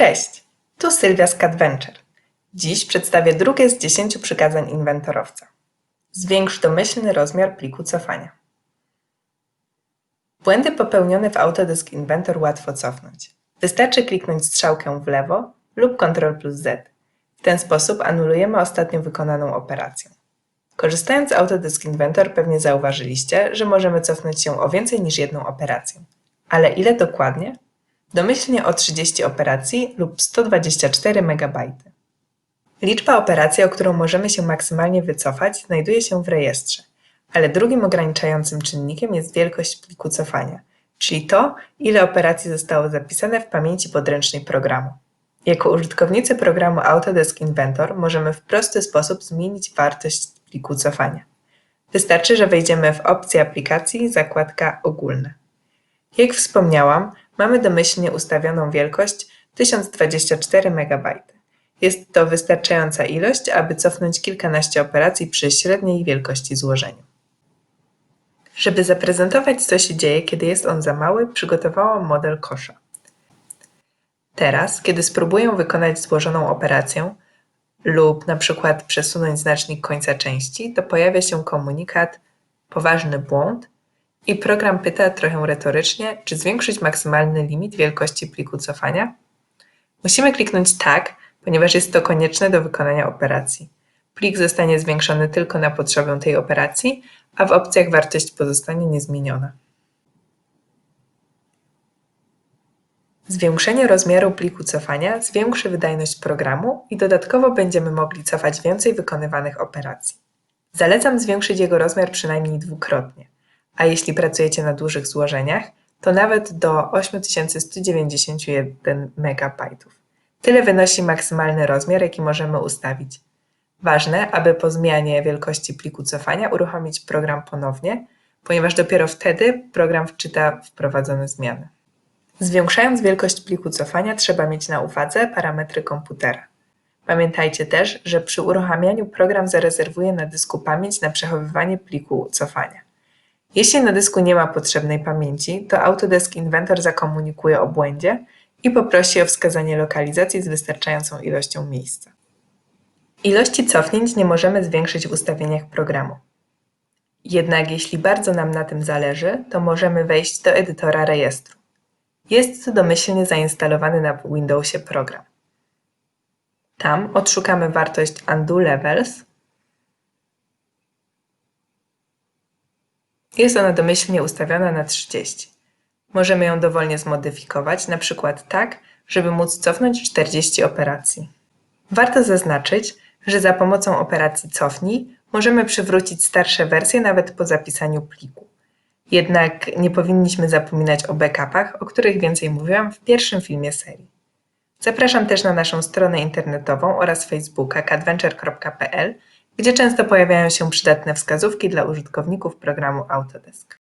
Cześć, tu Sylwia Cadventure. Dziś przedstawię drugie z 10 przykazań inwentorowca. Zwiększ domyślny rozmiar pliku cofania. Błędy popełnione w Autodesk Inventor łatwo cofnąć. Wystarczy kliknąć strzałkę w lewo lub Ctrl plus Z. W ten sposób anulujemy ostatnio wykonaną operację. Korzystając z Autodesk Inventor pewnie zauważyliście, że możemy cofnąć się o więcej niż jedną operację. Ale ile dokładnie? domyślnie o 30 operacji lub 124 MB. Liczba operacji, o którą możemy się maksymalnie wycofać, znajduje się w rejestrze, ale drugim ograniczającym czynnikiem jest wielkość pliku cofania, czyli to, ile operacji zostało zapisane w pamięci podręcznej programu. Jako użytkownicy programu Autodesk Inventor możemy w prosty sposób zmienić wartość pliku cofania. Wystarczy, że wejdziemy w opcję aplikacji zakładka Ogólne. Jak wspomniałam, mamy domyślnie ustawioną wielkość 1024 MB. Jest to wystarczająca ilość, aby cofnąć kilkanaście operacji przy średniej wielkości złożenia. Żeby zaprezentować, co się dzieje, kiedy jest on za mały, przygotowałam model kosza. Teraz, kiedy spróbuję wykonać złożoną operację lub na przykład przesunąć znacznik końca części, to pojawia się komunikat poważny błąd i program pyta trochę retorycznie, czy zwiększyć maksymalny limit wielkości pliku cofania? Musimy kliknąć tak, ponieważ jest to konieczne do wykonania operacji. Plik zostanie zwiększony tylko na potrzebę tej operacji, a w opcjach wartość pozostanie niezmieniona. Zwiększenie rozmiaru pliku cofania zwiększy wydajność programu i dodatkowo będziemy mogli cofać więcej wykonywanych operacji. Zalecam zwiększyć jego rozmiar przynajmniej dwukrotnie a jeśli pracujecie na dużych złożeniach, to nawet do 8191 MB. Tyle wynosi maksymalny rozmiar, jaki możemy ustawić. Ważne, aby po zmianie wielkości pliku cofania uruchomić program ponownie, ponieważ dopiero wtedy program wczyta wprowadzone zmiany. Zwiększając wielkość pliku cofania trzeba mieć na uwadze parametry komputera. Pamiętajcie też, że przy uruchamianiu program zarezerwuje na dysku pamięć na przechowywanie pliku cofania. Jeśli na dysku nie ma potrzebnej pamięci, to Autodesk Inventor zakomunikuje o błędzie i poprosi o wskazanie lokalizacji z wystarczającą ilością miejsca. Ilości cofnięć nie możemy zwiększyć w ustawieniach programu. Jednak jeśli bardzo nam na tym zależy, to możemy wejść do edytora rejestru. Jest to domyślnie zainstalowany na Windowsie program. Tam odszukamy wartość Undo Levels Jest ona domyślnie ustawiona na 30. Możemy ją dowolnie zmodyfikować, na przykład tak, żeby móc cofnąć 40 operacji. Warto zaznaczyć, że za pomocą operacji cofnij możemy przywrócić starsze wersje nawet po zapisaniu pliku. Jednak nie powinniśmy zapominać o backupach, o których więcej mówiłam w pierwszym filmie serii. Zapraszam też na naszą stronę internetową oraz Facebooka cadventure.pl, gdzie często pojawiają się przydatne wskazówki dla użytkowników programu Autodesk.